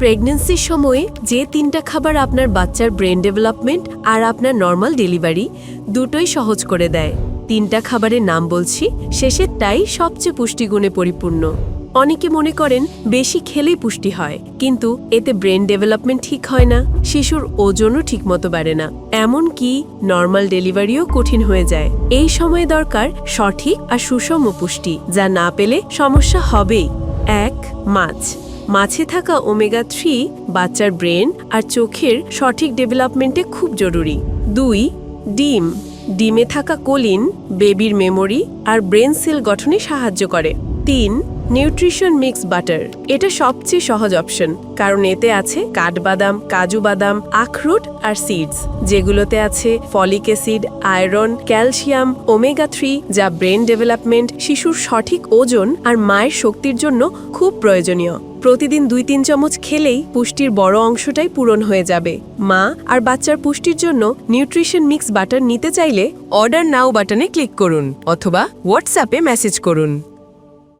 প্রেগন্যান্সির সময়ে যে তিনটা খাবার আপনার বাচ্চার ব্রেন ডেভেলপমেন্ট আর আপনার নর্মাল ডেলিভারি দুটোই সহজ করে দেয়। তিনটা খাবারের নাম বলছি শেষের তাই সবচেয়ে পুষ্টিগুণে পরিপূর্ণ। অনেকে মনে করেন বেশি খেলেই পুষ্টি হয়, কিন্তু এতে ব্রেন ডেভেলপমেন্ট ঠিক হয় না, শিশুর ওজনও ঠিকমতো বাড়ে না। এমন কি নর্মাল ডেলিভারিও কঠিন হয়ে যায়। এই সময়ে দরকার সঠিক আর সুষম পুষ্টি, যা না পেলে সমস্যা হবেই। এক, মাছ। মাছে থাকা ওমেগা থ্রি বাচ্চার ব্রেন আর চোখের সঠিক ডেভেলপমেন্টে খুব জরুরি। দুই, ডিম। ডিমে থাকা কোলিন, বেবির মেমোরি আর ব্রেন সেল গঠনে সাহায্য করে। তিন, নিউট্রিশন মিক্স বাটার। এটা সবচেয়ে সহজ অপশন, কারণ এতে আছে কাঠবাদাম, কাজু বাদাম, আখরোট আর সিডস, যেগুলোতে আছে folic acid, iron, calcium, omega three, যা ব্রেন ডেভেলপমেন্ট, শিশুর সঠিক ওজন আর মায়ের শক্তির জন্য খুব প্রয়োজনীয়। প্রতিদিন দুই তিন চামচ খেলেই পুষ্টির বড় অংশটাই পূরণ হয়ে যাবে। মা আর বাচ্চার পুষ্টির জন্য নিউট্রিশন মিক্স বাটার নিতে চাইলে অর্ডার নাও বাটনে ক্লিক করুন অথবা হোয়াটসঅ্যাপে মেসেজ করুন।